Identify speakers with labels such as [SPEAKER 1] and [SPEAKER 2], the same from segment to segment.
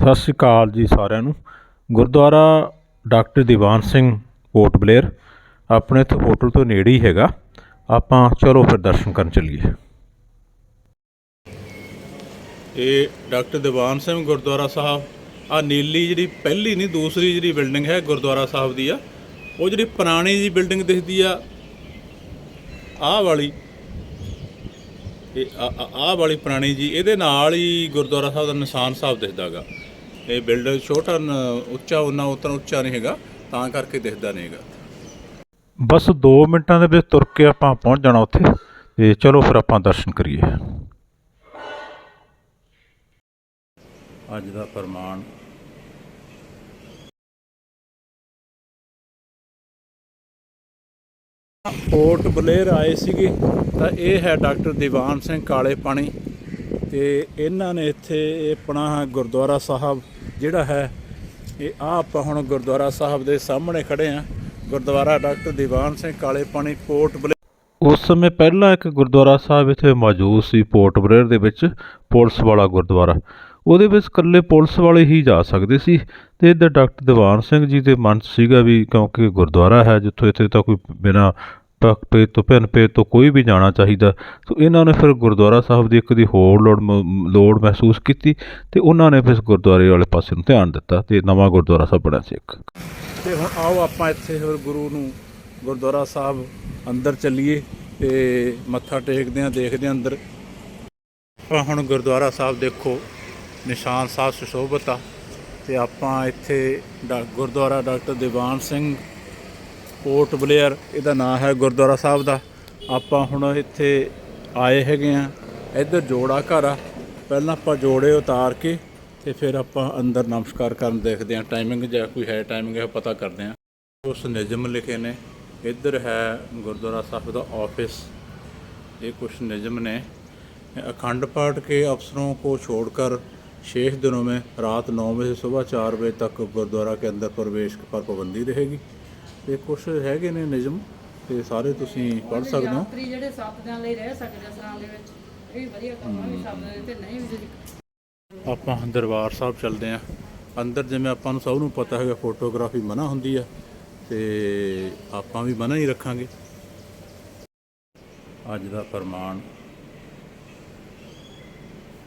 [SPEAKER 1] ਸਤਿ ਸ਼੍ਰੀ ਅਕਾਲ ਜੀ ਸਾਰਿਆਂ ਨੂੰ। ਗੁਰਦੁਆਰਾ ਡਾਕਟਰ ਦੀਵਾਨ ਸਿੰਘ ਪੋਰਟ ਬਲੇਅਰ ਆਪਣੇ ਇੱਥੇ ਹੋਟਲ ਤੋਂ ਨੇੜੇ ਹੀ ਹੈਗਾ। ਆਪਾਂ ਚਲੋ ਫਿਰ ਦਰਸ਼ਨ ਕਰਨ ਚੱਲੀਏ। ਇਹ ਡਾਕਟਰ ਦੀਵਾਨ ਸਿੰਘ ਗੁਰਦੁਆਰਾ ਸਾਹਿਬ। ਆ ਨੀਲੀ ਜਿਹੜੀ ਪਹਿਲੀ ਨਹੀਂ, ਦੂਸਰੀ ਜਿਹੜੀ ਬਿਲਡਿੰਗ ਹੈ ਗੁਰਦੁਆਰਾ ਸਾਹਿਬ ਦੀ ਆ, ਉਹ ਜਿਹੜੀ ਪੁਰਾਣੀ ਜੀ ਬਿਲਡਿੰਗ ਦਿਖਦੀ ਆ, ਆਹ ਵਾਲੀ। ਇਹ ਆ- ਆਹ ਵਾਲੀ ਪੁਰਾਣੀ ਜੀ, ਇਹਦੇ ਨਾਲ ਹੀ ਗੁਰਦੁਆਰਾ ਸਾਹਿਬ ਦਾ ਨਿਸ਼ਾਨ ਸਾਹਿਬ ਦਿਖਦਾਗਾ। ਇਹ ਬਿਲਡਿੰਗ ਛੋਟਾ ਨ- ਉੱਚਾ ਉਹਨਾਂ ਉਤਨਾ ਉੱਚਾ ਨਹੀਂ ਹੈਗਾ ਤਾਂ ਕਰਕੇ ਦਿਖਦਾ ਨਹੀਂ ਹੈਗਾ। ਬਸ 2 ਮਿੰਟਾਂ ਦੇ ਵਿੱਚ ਤੁਰ ਕੇ ਆਪਾਂ ਪਹੁੰਚ ਜਾਣਾ ਉੱਥੇ ਤੇ ਚਲੋ ਫਿਰ ਆਪਾਂ ਦਰਸ਼ਨ ਕਰੀਏ। ਅੱਜ ਦਾ ਫਰਮਾਨ। ਪੋਰਟ ਬਲੇਅਰ ਆਏ ਸੀਗੇ ਤਾਂ ਇਹ ਹੈ ਡਾਕਟਰ ਦੀਵਾਨ ਸਿੰਘ ਕਾਲੇ ਪਾਣੀ ਤੇ ਇਹਨਾਂ ਨੇ ਇੱਥੇ ਇਹ ਆਪਣਾ ਗੁਰਦੁਆਰਾ ਸਾਹਿਬ ਜਿਹੜਾ ਹੈ, ਇਹ ਆ ਆਪਾਂ ਹੁਣ ਗੁਰਦੁਆਰਾ ਸਾਹਿਬ ਦੇ ਸਾਹਮਣੇ ਖੜੇ ਆ ਗੁਰਦੁਆਰਾ ਡਾਕਟਰ ਦੀਵਾਨ ਸਿੰਘ ਕਾਲੇ ਪਾਣੀ ਪੋਰਟ ਉਸ ਸਮੇਂ ਪਹਿਲਾਂ ਇੱਕ ਗੁਰਦੁਆਰਾ ਸਾਹਿਬ ਇੱਥੇ ਮੌਜੂਦ ਸੀ, ਪੋਰਟ ਬਲੇਅਰ ਦੇ ਵਿੱਚ, ਪੁਲਿਸ ਵਾਲਾ ਗੁਰਦੁਆਰਾ। ਉਹਦੇ ਵਿੱਚ ਇਕੱਲੇ ਪੁਲਿਸ ਵਾਲੇ ਹੀ ਜਾ ਸਕਦੇ ਸੀ ਤੇ ਇੱਧਰ ਡਾਕਟਰ ਦੀਵਾਨ ਸਿੰਘ ਜੀ ਦੇ ਮਨ 'ਚ ਸੀਗਾ ਵੀ ਕਿਉਂਕਿ ਗੁਰਦੁਆਰਾ ਹੈ, ਜਿੱਥੋਂ ਇੱਥੇ ਤਾਂ ਕੋਈ ਬਿਨਾ ਪੇ ਤੋਂ ਭਿੰਨ ਪੇ ਤੋਂ ਕੋਈ ਵੀ ਜਾਣਾ ਚਾਹੀਦਾ। ਸੋ ਇਹਨਾਂ ਨੇ ਫਿਰ ਗੁਰਦੁਆਰਾ ਸਾਹਿਬ ਦੀ ਇੱਕ ਦੀ ਹੋਰ ਲੋੜ ਮ- ਲੋੜ ਮਹਿਸੂਸ ਕੀਤੀ ਤੇ ਉਹਨਾਂ ਨੇ ਫਿਰ ਗੁਰਦੁਆਰੇ ਵਾਲੇ ਪਾਸੇ ਨੂੰ ਧਿਆਨ ਦਿੱਤਾ ਤੇ ਨਵਾਂ ਗੁਰਦੁਆਰਾ ਸਾਹਿਬ ਬਣਿਆ ਸੀ ਇੱਕ। ਤੇ ਹੁਣ ਆਓ ਆਪਾਂ ਇੱਥੇ ਫਿਰ ਗੁਰੂ ਨੂੰ ਗੁਰਦੁਆਰਾ ਸਾਹਿਬ ਅੰਦਰ ਚੱਲੀਏ ਤੇ ਮੱਥਾ ਟੇਕਦੇ ਆਂ ਦੇਖਦੇ ਆਂ ਅੰਦਰ। ਆਪਾਂ ਹੁਣ ਗੁਰਦੁਆਰਾ ਸਾਹਿਬ ਦੇਖੋ, ਨਿਸ਼ਾਨ ਸਾਹਿਬ ਸੁਸ਼ੋਭਤ ਆ ਤੇ ਆਪਾਂ ਇੱਥੇ ਡਾ- ਗੁਰਦੁਆਰਾ ਡਾਕਟਰ ਦੀਵਾਨ ਸਿੰਘ ਪੋਰਟ ਬਲੇਅਰ ਇਹਦਾ ਨਾਮ ਹੈ ਗੁਰਦੁਆਰਾ ਸਾਹਿਬ ਦਾ ਆਪਾਂ ਹੁਣ ਇੱਥੇ ਆਏ ਹੈਗੇ ਆ ਇੱਧਰ ਜੋੜਾ ਘਰ ਆ ਪਹਿਲਾਂ ਆਪਾਂ ਜੋੜੇ ਉਤਾਰ ਕੇ ਤੇ ਫਿਰ ਆਪਾਂ ਅੰਦਰ ਨਮਸਕਾਰ ਕਰਨ ਦੇਖਦੇ ਆ ਟਾਈਮਿੰਗ ਜਾਂ ਕੋਈ ਹੈ ਟਾਈਮਿੰਗ ਹੈ ਪਤਾ ਕਰਦੇ ਆ ਉਸ ਨਿਯਮ ਲਿਖੇ ਨੇ ਇੱਧਰ ਹੈ ਗੁਰਦੁਆਰਾ ਸਾਹਿਬ ਦਾ ਆਫਿਸ ये कुछ निजम ने अखंड पाठ के अफसरों को छोड़कर शेष दिनों में रात नौ बजे से सुबह चार बजे तक गुरुद्वारा के अंदर प्रवेश पर पाबंदी रहेगी ਤੇ ਕੁਝ ਹੈਗੇ ਨੇ ਨਿਯਮ ਤੇ ਸਾਰੇ ਤੁਸੀਂ ਪੜ੍ਹ ਸਕਦੇ ਹੋ।
[SPEAKER 2] ਯਾਤਰੀ ਜਿਹੜੇ 7 ਦਿਨ ਲਈ ਰਹਿ ਸਕਦੇ ਆ ਸਰਾਂ ਦੇ ਵਿੱਚ ਇਹ ਵੀ ਵਧੀਆ ਕੰਮ ਆ ਵੀ 7 ਦਿਨ ਤੇ ਨਹੀਂ ਵੀ ਜੇ
[SPEAKER 1] ਆਪਾਂ ਦਰਬਾਰ ਸਾਹਿਬ ਚੱਲਦੇ ਆਂ ਅੰਦਰ ਜਿਵੇਂ ਆਪਾਂ ਨੂੰ ਸਭ ਨੂੰ ਪਤਾ ਹੈਗਾ ਫੋਟੋਗ੍ਰਾਫੀ ਮਨਾ ਹੁੰਦੀ ਆ ਤੇ ਆਪਾਂ ਵੀ ਮਨਾ ਹੀ ਰੱਖਾਂਗੇ। ਅੱਜ ਦਾ ਫਰਮਾਨ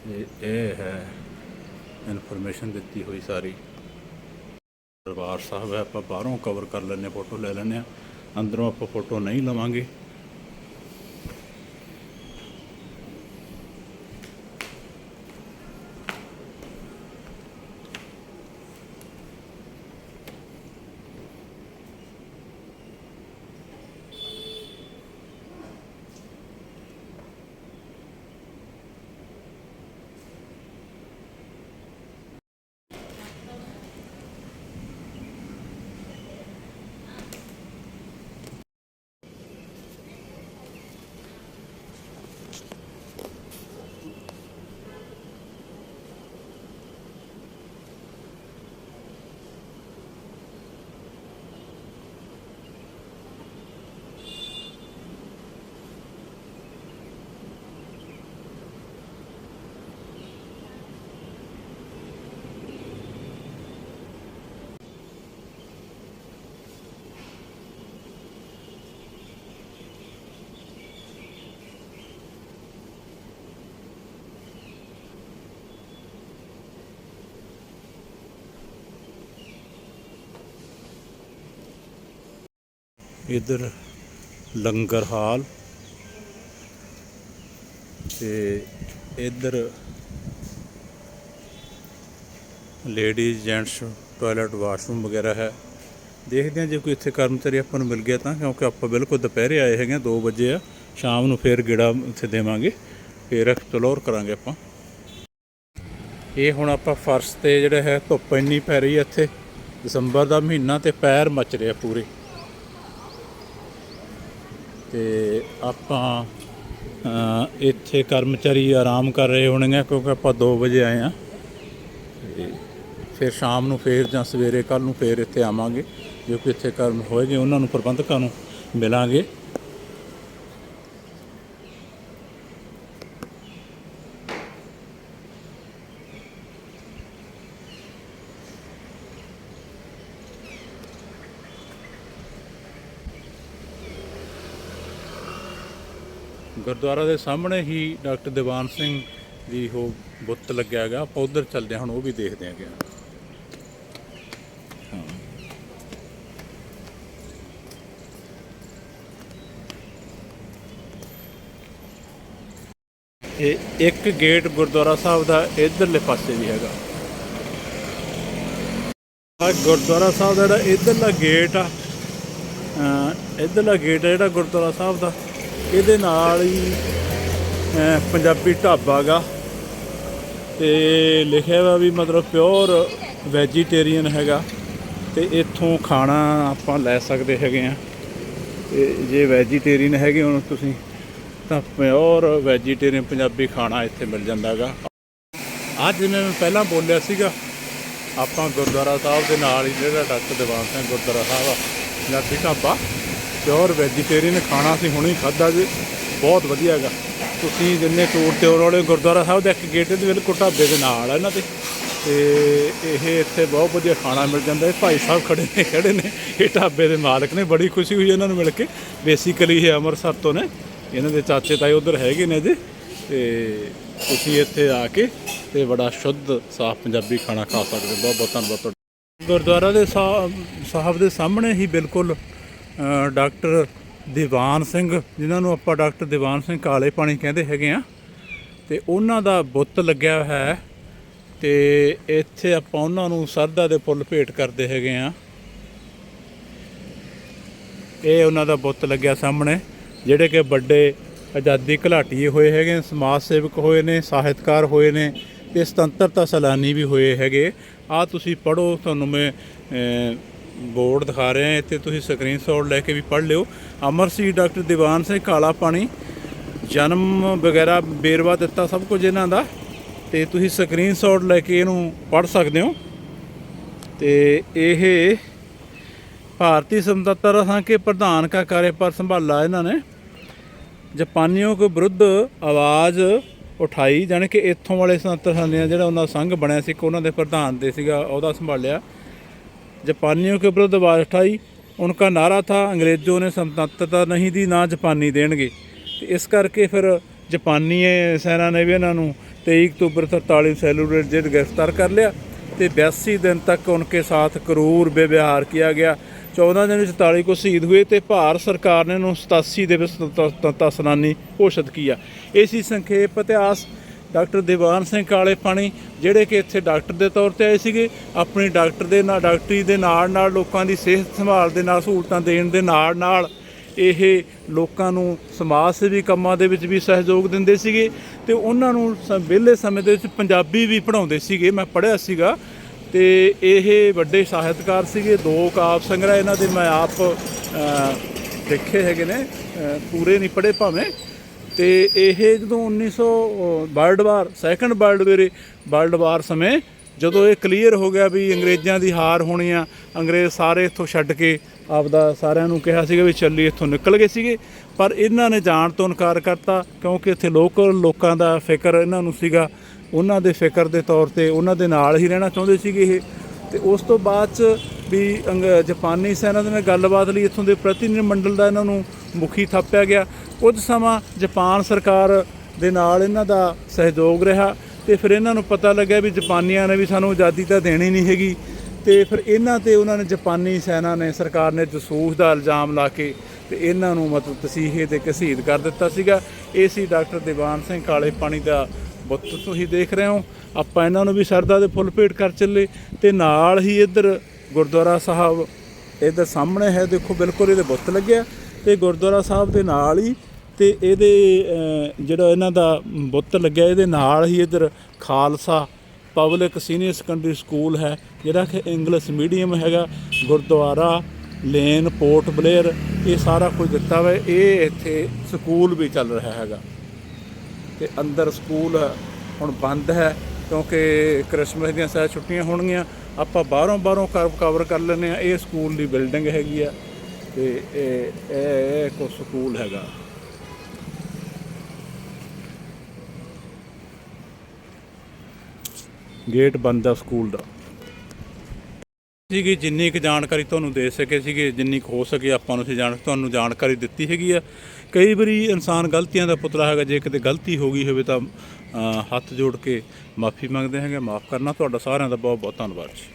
[SPEAKER 1] ਇਹ ਇਹ ਹੈ ਇਨਫੋਰਮੇਸ਼ਨ ਦਿੱਤੀ ਹੋਈ ਸਾਰੀ। ਦਰਬਾਰ ਸਾਹਿਬ ਹੈ, ਆਪਾਂ ਬਾਹਰੋਂ ਕਵਰ ਕਰ ਲੈਂਦੇ ਫੋਟੋ ਲੈ ਲੈਂਦੇ ਆ ਅੰਦਰੋਂ ਆਪਾਂ ਫੋਟੋ ਨਹੀਂ ਲਵਾਂਗੇ। ਇਧਰ ਲੰਗਰ ਹਾਲ ਤੇ ਇਧਰ ਲੇਡੀਜ਼ ਜੈਂਟਸ ਟਾਇਲਟ ਵਾਸ਼ਰੂਮ ਵਗੈਰਾ ਹੈ। ਦੇਖਦੇ ਹਾਂ ਜੇ ਕੋਈ ਇੱਥੇ ਕਰਮਚਾਰੀ ਆਪਾਂ ਨੂੰ ਮਿਲ ਗਿਆ ਤਾਂ, ਕਿਉਂਕਿ ਆਪਾਂ ਬਿਲਕੁਲ ਦੁਪਹਿਰੇ ਆਏ ਹੈਗੇ 2 ਵਜੇ ਆ। ਸ਼ਾਮ ਨੂੰ ਫੇਰ ਗੇੜਾ ਇੱਥੇ ਦੇਵਾਂਗੇ। ਫੇਰ ਐਕਸਪਲੋਰ ਕਰਾਂਗੇ ਆਪਾਂ। ਇਹ ਹੁਣ ਆਪਾਂ ਫਰਸ਼ ਤੇ ਜਿਹੜਾ ਹੈ, ਧੁੱਪ ਇੰਨੀ ਪੈ ਰਹੀ ਹੈ ਇੱਥੇ। ਦਸੰਬਰ ਦਾ ਮਹੀਨਾ ਤੇ ਪੈਰ ਮੱਚ ਰਿਹਾ ਪੂਰੇ। ਤੇ ਆਪਾਂ ਇੱਥੇ ਕਰਮਚਾਰੀ ਆਰਾਮ ਕਰ ਰਹੇ ਹੋਣਗੇ ਕਿਉਂਕਿ ਆਪਾਂ 2 ਵਜੇ ਆਏ ਆ ਤੇ ਫਿਰ ਸ਼ਾਮ ਨੂੰ ਫੇਰ ਜਾਂ ਸਵੇਰੇ ਕੱਲ ਨੂੰ ਫੇਰ ਇੱਥੇ ਆਵਾਂਗੇ, ਜੋ ਕਿ ਇੱਥੇ ਕਰਮ ਹੋਏਗੇ, ਉਹਨਾਂ ਨੂੰ ਪ੍ਰਬੰਧਕਾਂ ਨੂੰ ਮਿਲਾਂਗੇ। ਗੁਰਦੁਆਰਾ ਦੇ ਸਾਹਮਣੇ ਹੀ ਡਾਕਟਰ ਦੀਵਾਨ ਸਿੰਘ ਦੀ ਉਹ ਬੁੱਤ ਲੱਗਿਆ ਹੈਗਾ। ਆਪਾਂ ਉਧਰ ਚੱਲਦੇ ਹਾਂ, ਹੁਣ ਉਹ ਵੀ ਦੇਖਦੇ ਹੈਗੇ ਹਾਂ। ਇਹ ਇੱਕ ਗੇਟ ਗੁਰਦੁਆਰਾ ਸਾਹਿਬ ਦਾ ਇਧਰਲੇ ਪਾਸੇ ਵੀ ਹੈਗਾ। ਆ ਗੁਰਦੁਆਰਾ ਸਾਹਿਬ ਦਾ ਜਿਹੜਾ ਇਧਰਲਾ ਗੇਟ ਆ, ਅਹ ਇਧਰਲਾ ਗੇਟ ਆ ਜਿਹੜਾ ਗੁਰਦੁਆਰਾ ਸਾਹਿਬ ਦਾ। ਇਹਦੇ ਨਾਲ ਹੀ ਪੰਜਾਬੀ ਢਾਬਾ ਗਾ। ਤੇ ਲਿਖਿਆ ਵਾ ਵੀ ਮਤਲਬ ਪਿਓਰ ਵੈਜੀਟੇਰੀਅਨ ਹੈਗਾ। ਤੇ ਇੱਥੋਂ ਖਾਣਾ ਆਪਾਂ ਲੈ ਸਕਦੇ ਹੈਗੇ ਆ। ਤੇ ਜੇ ਵੈਜੀਟੇਰੀਅਨ ਹੈਗੇ ਹੋ ਤੁਸੀਂ, ਤਾਂ ਪਿਓਰ ਵੈਜੀਟੇਰੀਅਨ ਪੰਜਾਬੀ ਖਾਣਾ ਇੱਥੇ ਮਿਲ ਜਾਂਦਾ ਹੈਗਾ ਅੱਜ ਜਿਵੇਂ ਮੈਂ ਪਹਿਲਾਂ ਬੋਲਿਆ ਸੀਗਾ, ਆਪਾਂ ਗੁਰਦੁਆਰਾ ਸਾਹਿਬ ਦੇ ਨਾਲ ਹੀ ਜਿਹੜਾ ਡਾਕਟਰ ਦੀਵਾਨ ਸਿੰਘ ਗੁਰਦੁਆਰਾ ਸਾਹਿਬ ਆ, ਪੰਜਾਬੀ ਢਾਬਾ। ਪਿਓਰ ਵੈਜੀਟੇਰੀਅਨ ਖਾਣਾ ਅਸੀਂ ਹੁਣੇ ਹੀ ਖਾਧਾ ਜੀ। ਬਹੁਤ ਵਧੀਆ ਹੈਗਾ। ਤੁਸੀਂ ਜਿੰਨੇ ਟੂਰ ਤੇ ਆਉਣ ਵਾਲੇ ਗੁਰਦੁਆਰਾ ਸਾਹਿਬ ਦੇ ਇੱਕ ਗੇਟ ਦੇ ਬਿਲਕੁਲ ਢਾਬੇ ਦੇ ਨਾਲ ਆ ਇਹਨਾਂ ਦੇ। ਤੇ ਇਹ ਇੱਥੇ ਬਹੁਤ ਵਧੀਆ ਖਾਣਾ ਮਿਲ ਜਾਂਦਾ। ਹੈ ਭਾਈ ਸਾਹਿਬ ਖੜੇ ਨੇ ਖੜੇ ਨੇ। ਇਹ ਢਾਬੇ ਦੇ ਮਾਲਕ ਨੇ। ਬੜੀ ਖੁਸ਼ੀ ਹੋਈ ਇਹਨਾਂ ਨੂੰ ਮਿਲ ਕੇ। ਬੇਸਿਕਲੀ ਇਹ ਅੰਮ੍ਰਿਤਸਰ ਤੋਂ ਨੇ। ਇਹਨਾਂ ਦੇ ਚਾਚੇ ਤਾਏ ਉਧਰ ਹੈਗੇ ਨੇ ਜੀ। ਤੇ ਤੁਸੀਂ ਇੱਥੇ ਆ ਕੇ ਤੇ ਬੜਾ ਸ਼ੁੱਧ, ਸਾਫ਼ ਪੰਜਾਬੀ ਖਾਣਾ ਖਾ ਸਕਦੇ ਹੋ। ਬਹੁਤ ਬਹੁਤ ਧੰਨਵਾਦ ਤੁਹਾਡਾ। ਗੁਰਦੁਆਰਾ ਦੇ ਸਾ- ਸਾਹਿਬ ਦੇ ਸਾਹਮਣੇ ਹੀ ਬਿਲਕੁਲ ਡਾਕਟਰ ਦੀਵਾਨ ਸਿੰਘ, ਜਿਨ੍ਹਾਂ ਨੂੰ ਆਪਾਂ ਡਾਕਟਰ ਦੀਵਾਨ ਸਿੰਘ ਕਾਲੇ ਪਾਣੀ ਕਹਿੰਦੇ ਹੈਗੇ ਆ, ਤੇ ਉਹਨਾਂ ਦਾ ਬੁੱਤ ਲੱਗਿਆ ਹੈ, ਤੇ ਇੱਥੇ ਆਪਾਂ ਉਹਨਾਂ ਨੂੰ ਸਰਦਾ ਦੇ ਫੁੱਲ ਭੇਟ ਕਰਦੇ ਹੈਗੇ ਆ। ਇਹ ਉਹਨਾਂ ਦਾ ਬੁੱਤ ਲੱਗਿਆ ਸਾਹਮਣੇ, ਜਿਹੜੇ ਕਿ ਵੱਡੇ ਆਜ਼ਾਦੀ ਘੁਲਾਟੀਏ ਹੋਏ ਹੈਗੇ, ਸਮਾਜ ਸੇਵਕ ਹੋਏ ਨੇ, ਸਾਹਿਤਕਾਰ ਹੋਏ ਨੇ, ਤੇ ਸੁਤੰਤਰਤਾ ਸੈਲਾਨੀ ਵੀ ਹੋਏ ਹੈਗੇ। ਆ ਤੁਸੀਂ ਪੜੋ ਤੁਹਾਨੂੰ ਮੈਂ ਬੋਰਡ ਦਿਖਾ ਰਹੇ ਹਾਂ, ਇੱਥੇ ਤੁਸੀਂ ਸਕਰੀਨ ਸਕਰੀਨਸ਼ਾਟ ਲੈ ਕੇ ਵੀ ਪੜ੍ਹ ਲਿਓ। ਅਮਰਸੀ ਡਾਕਟਰ ਦੀਵਾਨ ਸਿੰਘ, ਕਾਲਾ ਪਾਣੀ, ਜਨਮ ਵਗੈਰਾ ਬੇਰਵਾ ਦਿੱਤਾ ਸਭ ਕੁਝ ਇਹਨਾਂ ਦਾ। ਤੇ ਤੁਸੀਂ ਸਕਰੀਨ ਸਕਰੀਨਸ਼ਾਟ ਲੈ ਕੇ ਇਹਨੂੰ ਪੜ੍ਹ ਸਕਦੇ ਹੋ। ਤੇ ਇਹ ਭਾਰਤੀ ਸਮਤੰਤਰ ਸੰਘ ਪ੍ਰਧਾਨ ਕਾ ਕਾਰਜਪਾਲ ਸੰਭਾਲਾ ਇਹਨਾਂ ਨੇ। ਜਾਪਾਨੀਆਂ ਕੋ ਵਿਰੁੱਧ ਆਵਾਜ਼ ਉਠਾਈ ਜਾਨ ਕਿ ਇੱਥੋਂ ਵਾਲੇ ਸੰਤਰ ਸਾਨਿਆਂ ਜਿਹੜਾ ਉਹਨਾਂ ਸੰਘ ਬਣਿਆ ਸੀ ਕਿ ਉਹਨਾਂ ਦੇ ਪ੍ਰਧਾਨ ਦੇ ਸੀਗਾ, ਉਹਦਾ ਸੰਭਾਲਿਆ। जापानियों के विरुद्ध आवाज उठाई उनका नारा था अंग्रेजों ने स्वतंत्रता नहीं दी ਨਾ ਜਾਪਾਨੀ ਦੇਣਗੇ ਤੇ ਇਸ ਕਰਕੇ ਫਿਰ ਜਾਪਾਨੀ ਸੈਨਾ ਨੇ ਵੀ ਇਹਨਾਂ ਨੂੰ 23 ਅਕਤੂਬਰ 43 ਸੈਲੂਲੇਟ जेल गिरफ्तार कर लिया ਤੇ 82 दिन तक उनके साथ क्रूर व्यवहार किया गया 14 ਜਨਵਰੀ 44 को शहीद हुए ਤੇ ਭਾਰਤ ਸਰਕਾਰ ਨੇ ਉਹਨੂੰ 87 ਦੇ ਵਿੱਚ ਸੁਤੰਤਰਤਾ ਸੈਨਾਨੀ ਘੋਸ਼ਿਤ ਕੀਤਾ ਇਹ ਸੀ ਸੰਖੇਪ ਇਤਿਹਾਸ ਡਾਕਟਰ ਦੀਵਾਨ ਸਿੰਘ ਕਾਲੇ ਪਾਣੀ ਜਿਹੜੇ ਕਿ ਇੱਥੇ ਡਾਕਟਰ ਦੇ ਤੌਰ ਤੇ ਆਏ ਸੀਗੇ, ਆਪਣੀ ਡਾਕਟਰ ਦੇ ਨਾਲ, ਡਾਕਟਰੀ ਦੇ ਨਾਲ ਨਾਲ ਲੋਕਾਂ ਦੀ ਸਿਹਤ ਸੰਭਾਲ ਦੇ ਨਾਲ ਸਹੂਲਤਾਂ ਦੇਣ ਦੇ ਨਾਲ ਨਾਲ ਇਹ ਲੋਕਾਂ ਨੂੰ ਸਮਾਜ ਸੇਵੀ ਕੰਮਾਂ ਦੇ ਵਿੱਚ ਵੀ ਸਹਿਯੋਗ ਦਿੰਦੇ ਸੀਗੇ ਤੇ ਉਹਨਾਂ ਨੂੰ ਵਿਹਲੇ ਸਮੇਂ ਦੇ ਵਿੱਚ ਪੰਜਾਬੀ ਵੀ ਪੜ੍ਹਾਉਂਦੇ ਸੀਗੇ, ਮੈਂ ਪੜ੍ਹਿਆ ਸੀਗਾ ਤੇ ਇਹ ਵੱਡੇ ਸਾਹਿਤਕਾਰ ਸੀਗੇ, ਦੋ ਕਾਵ ਸੰਗ੍ਰਹਿ ਇਹਨਾਂ ਦੇ ਮੈਂ ਆਪ ਦੇਖੇ ਹੈਗੇ ਨੇ ਪੂਰੇ ਨਹੀਂ ਪੜ੍ਹੇ ਭਾਵੇਂ ਤੇ ਇਹ ਜਦੋਂ 1900 world war second world war world war ਸਮੇਂ ਜਦੋਂ ਇਹ ਕਲੀਅਰ ਹੋ ਗਿਆ ਵੀ ਅੰਗਰੇਜ਼ਾਂ ਦੀ ਹਾਰ ਹੋਣੀ ਆ, ਅੰਗਰੇਜ਼ ਸਾਰੇ ਇੱਥੋਂ ਛੱਡ ਕੇ ਆਪਦਾ ਸਾਰਿਆਂ ਨੂੰ ਕਿਹਾ ਸੀਗਾ ਵੀ ਚੱਲੀ ਇੱਥੋਂ ਨਿਕਲ ਗਏ ਸੀਗੇ। ਪਰ ਇਹਨਾਂ ਨੇ ਜਾਣ ਤੋਂ ਇਨਕਾਰ ਕਰਤਾ ਕਿਉਂਕਿ ਇੱਥੇ ਲੋਕਲ ਲੋਕਾਂ ਦਾ ਫਿਕਰ ਇਹਨਾਂ ਨੂੰ ਸੀਗਾ। ਉਹਨਾਂ ਦੇ ਫਿਕਰ ਦੇ ਤੌਰ ਤੇ ਉਹਨਾਂ ਦੇ ਨਾਲ ਹੀ ਰਹਿਣਾ ਚਾਹੁੰਦੇ ਸੀਗੇ ਇਹ। ਤੇ ਉਸ ਤੋਂ ਬਾਅਦ ਚ ਵੀ ਅੰਗ- ਜਾਪਾਨੀ ਸੈਨਾ ਦੇ ਨਾਲ ਗੱਲਬਾਤ ਲਈ ਇੱਥੋਂ ਦੇ ਪ੍ਰਤੀਨਿਧ ਮੰਡਲ ਦਾ ਇਹਨਾਂ ਨੂੰ ਮੁਖੀ ਥਾਪਿਆ ਗਿਆ। ਕੁਝ ਸਮਾਂ ਜਾਪਾਨ ਸਰਕਾਰ ਦੇ ਨਾਲ ਇਹਨਾਂ ਦਾ ਸਹਿਯੋਗ ਰਿਹਾ ਤੇ ਫਿਰ ਇਹਨਾਂ ਨੂੰ ਪਤਾ ਲੱਗਿਆ ਵੀ ਜਾਪਾਨੀਆਂ ਨੇ ਵੀ ਸਾਨੂੰ ਆਜ਼ਾਦੀ ਤਾਂ ਦੇਣੀ ਨਹੀਂ ਹੈਗੀ। ਤੇ ਫਿਰ ਇਹਨਾਂ ਤੇ ਉਹਨਾਂ ਨੇ ਜਾਪਾਨੀ ਸੈਨਾ ਨੇ ਸਰਕਾਰ ਨੇ ਜਸੂਸ ਦਾ ਇਲਜ਼ਾਮ ਲਾ ਕੇ ਤੇ ਇਹਨਾਂ ਨੂੰ ਮਤਲਬ ਤਸੀਹੇ ਤੇ ਕਸੀਦ ਕਰ ਦਿੱਤਾ ਸੀਗਾ। ਇਹ ਸੀ ਡਾਕਟਰ ਦੀਵਾਨ ਸਿੰਘ ਕਾਲੇ ਪਾਣੀ ਦਾ ਬੁੱਤ ਤੁਸੀਂ ਦੇਖ ਰਹੇ ਹੋ, ਆਪਾਂ ਇਹਨਾਂ ਨੂੰ ਵੀ ਸਰਦਾ ਦੇ ਫੁੱਲ ਭੇਟ ਕਰ ਚੱਲੇ ਤੇ ਨਾਲ ਹੀ ਇੱਧਰ ਗੁਰਦੁਆਰਾ ਸਾਹਿਬ, ਇੱਧਰ ਸਾਹਮਣੇ ਹੈ, ਦੇਖੋ ਬਿਲਕੁਲ ਇਹਦੇ ਬੁੱਤ ਲੱਗਿਆ ਤੇ ਗੁਰਦੁਆਰਾ ਸਾਹਿਬ ਦੇ ਨਾਲ ਹੀ ਤੇ ਇਹਦੇ ਜਿਹੜਾ ਇਹਨਾਂ ਦਾ ਬੁੱਤ ਲੱਗਿਆ, ਇਹਦੇ ਨਾਲ ਹੀ ਇੱਧਰ Khalsa public senior secondary school ਹੈ, ਜਿਹੜਾ ਕਿ ਇੰਗਲਿਸ਼ ਮੀਡੀਅਮ ਹੈਗਾ, ਗੁਰਦੁਆਰਾ, ਲੇਨ, ਪੋਰਟ ਬਲੇਅਰ, ਇਹ ਸਾਰਾ ਕੁਝ ਦਿੱਤਾ ਹੋਇਆ ਇਹ ਇੱਥੇ ਸਕੂਲ ਵੀ ਚੱਲ ਰਿਹਾ ਹੈਗਾ। ਤੇ ਅੰਦਰ ਸਕੂਲ ਹੁਣ ਬੰਦ ਹੈ, ਕਿਉਂਕਿ ਕ੍ਰਿਸਮਸ ਦੀਆਂ ਸਾਰਾ ਛੁੱਟੀਆਂ ਹੋਣਗੀਆਂ, ਆਪਾਂ ਬਾਹਰੋਂ ਬਾਹਰੋਂ ਕਵਰ ਕਰ ਲੈਂਦੇ ਆ ਇਹ ਸਕੂਲ ਦੀ ਬਿਲਡਿੰਗ ਹੈਗੀ ਆ ਤੇ ਇਹ ਇਹ ਕੋ ਸਕੂਲ ਹੈਗਾ। ਗੇਟ ਬੰਦ ਆ ਸਕੂਲ ਦਾ। ਸੀਗੀ ਜਿੰਨੀ ਕੁ ਜਾਣਕਾਰੀ ਤੁਹਾਨੂੰ ਦੇ ਸਕੇ ਸੀਗੇ, ਜਿੰਨੀ ਕੁ ਹੋ ਸਕੇ ਆਪਾਂ ਨੂੰ ਅਸੀਂ ਜਾਣ, ਤੁਹਾਨੂੰ ਜਾਣਕਾਰੀ ਦਿੱਤੀ ਹੈਗੀ ਆ। ਕਈ ਵਾਰੀ ਇਨਸਾਨ ਗਲਤੀਆਂ ਦਾ ਪੁਤਲਾ ਹੈਗਾ, ਜੇ ਕਿਤੇ ਗਲਤੀ ਹੋ ਗਈ ਹੋਵੇ ਤਾਂ ਹੱਥ ਜੋੜ ਕੇ ਮਾਫੀ ਮੰਗਦੇ ਹੈਗੇ, ਮਾਫ ਕਰਨਾ ਤੁਹਾਡਾ ਸਾਰਿਆਂ ਦਾ ਬਹੁਤ ਬਹੁਤ ਧੰਨਵਾਦ ਜੀ।